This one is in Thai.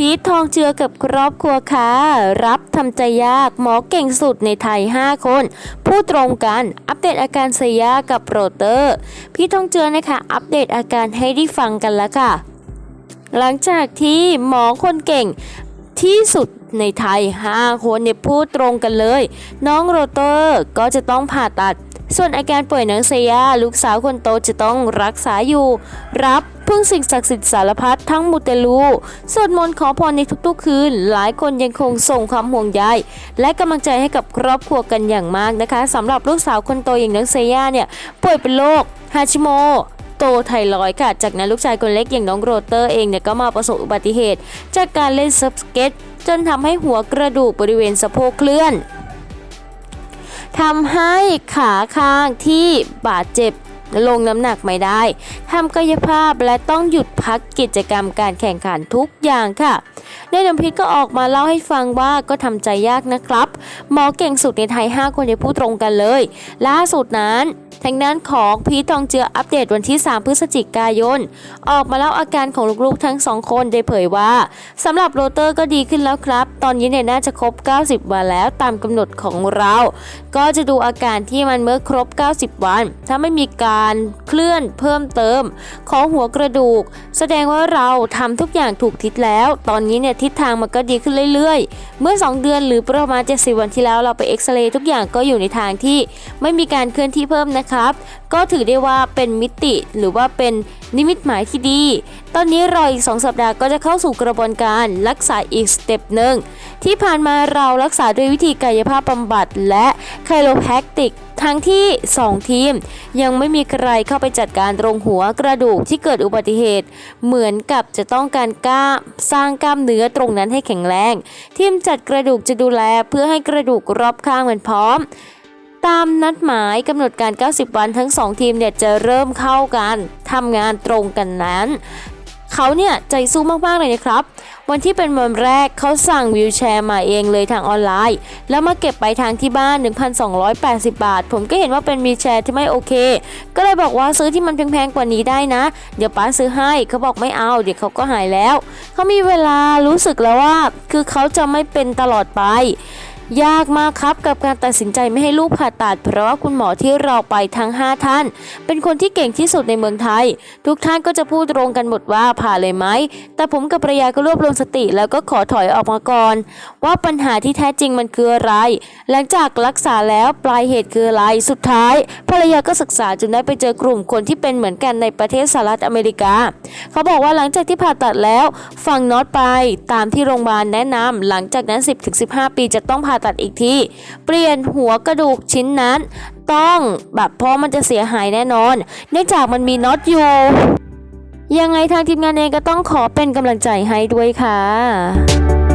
พีททองเจือกับครอบครัวค่ะรับทำใจยากหมอเก่งสุดในไทย 5 คน พูดตรงกันอัปเดตอาการเสียยากับโรเตอร์ พีททองเจือนะคะ อัปเดตอาการให้ได้ฟังกันแล้วค่ะ หลังจากที่หมอคนเก่งที่สุดในไทย 5 คนเนี่ยพูดตรงกันเลย น้องโรเตอร์ก็จะต้องผ่าตัด ส่วนอาการป่วยหนังเซียลูกสาวคนโตจะต้องรักษาอยู่ รับ พึ่งสิ่งศักดิ์สิทธิ์สารพัดทั้งมูเตลูสวดมนต์ขอพรในทุกๆ คืน หลายคนยังคงส่งความห่วงใยและกำลังใจให้กับครอบครัวกันอย่างมากนะคะสำหรับลูกสาวคนโตอย่างนังเซียเนี่ยป่วยเป็นโรคฮาชิโมโตไทรอยค่ะ จากนั้นลูกชายคนเล็กอย่างน้องโรเตอร์เองเนี่ยก็มาประสบอุบัติเหตุ จากการเล่นเซิร์ฟสเก็ต จนทำให้หัวกระดูกบริเวณสะโพกเคลื่อนทำให้ขาข้างที่บาดเจ็บ ลงน้ำหนักไม่ได้ทำกายภาพและต้องหยุดพักกิจกรรมการแข่งขันทุกอย่างค่ะในน้ำพิษก็ออกมาเล่าให้ฟังว่าก็ทำใจยากนะครับ หมอเก่งสุดในไทย 5 คนจะพูดตรงกันเลย ล่าสุดนั้น ทางด้านของพีททองเจืออัปเดตวันที่ 3 พฤศจิกายน ออกมาเล่าอาการของลูกๆทั้งสองคนได้เผยว่าสำหรับโรเตอร์ก็ดีขึ้นแล้วครับ ตอนนี้เนี่ยน่าจะครบ 90 วันแล้วตามกำหนดของเรา ก็จะดูอาการที่มันเมื่อครบ 90 วัน ถ้าไม่มีการเคลื่อนเพิ่มเติม ของหัวกระดูก แสดงว่าเราทำทุกอย่างถูกทิศแล้ว ตอนนี้เนี่ยทิศทางมันก็ดีขึ้นเรื่อยๆ เมื่อ 2 เดือนหรือประมาณ 70 วันที่แล้วเราไปเอ็กซเรย์ทุกอย่างก็อยู่ในทางที่ไม่มีการเคลื่อนที่เพิ่มนะครับ ก็ถือได้ว่าเป็นมิติหรือว่าเป็นนิมิตหมายที่ดี ตอนนี้รออีก 2 สัปดาห์ก็จะเข้าสู่กระบวนการรักษาอีกสเต็ปหนึ่งที่ผ่านมาเรารักษาด้วยวิธีกายภาพบำบัดและไคโรแพคติกทั้งที่ 2 ทีม ยังไม่มีใครเข้าไปจัดการตรงหัวกระดูกที่เกิดอุบัติเหตุ เหมือนกับจะต้องการกล้าสร้างกล้ามเนื้อตรงนั้นให้แข็งแรง ทีมจัดกระดูกจะดูแลเพื่อให้กระดูกรอบข้างมันพร้อม ตามนัดหมายกำหนดการ 90 วันทั้ง 2 ทีมเนี่ยจะเริ่มเข้ากันทำงานตรงกันนั้น เขาเนี่ยใจสู้มากๆเลยนะครับ วันที่เป็นวันแรกเขาสั่งวิวแชร์มาเองเลยทางออนไลน์ แล้วมาเก็บไปทางที่บ้าน 1,280 บาท ผมก็เห็นว่าเป็นวิวแชร์ที่ไม่โอเค ก็เลยบอกว่าซื้อที่มันแพงๆกว่านี้ได้นะ เดี๋ยวป้าซื้อให้เขาบอกไม่เอาเดี๋ยวเขาก็หายแล้ว เขามีเวลารู้สึกแล้วว่า คือเขาจะไม่เป็นตลอดไป ยากมากครับกับการตัดสินใจไม่ให้ลูกผ่าตัด เพราะว่าคุณหมอที่เราไปทั้ง 5 ท่าน เป็นคนที่เก่งที่สุดในเมืองไทย ทุกท่านก็จะพูดตรงกันหมดว่าผ่าเลยไหม แต่ผมกับภรรยาก็รวบรวมสติแล้วก็ขอถอยออกมาก่อน ว่าปัญหาที่แท้จริงมันคืออะไร หลังจากรักษาแล้วปลายเหตุคืออะไรสุดท้าย ภรรยาก็ศึกษาจนได้ไปเจอกลุ่มคนที่เป็นเหมือนกันในประเทศสหรัฐอเมริกา เขาบอกว่าหลังจากที่ผ่าตัดแล้ว ฟังน็อตไปตามที่โรงพยาบาลแนะนำหลังจากนั้น 10-15 ปีจะต้องผ่าตัดอีกที เปลี่ยนหัวกระดูกชิ้นนั้น ต้องแบบเพราะมันจะเสียหายแน่นอน เนื่องจากมันมีน็อตอยู่ ยังไงทางทีมงานเองก็ต้องขอเป็นกำลังใจให้ด้วยค่ะ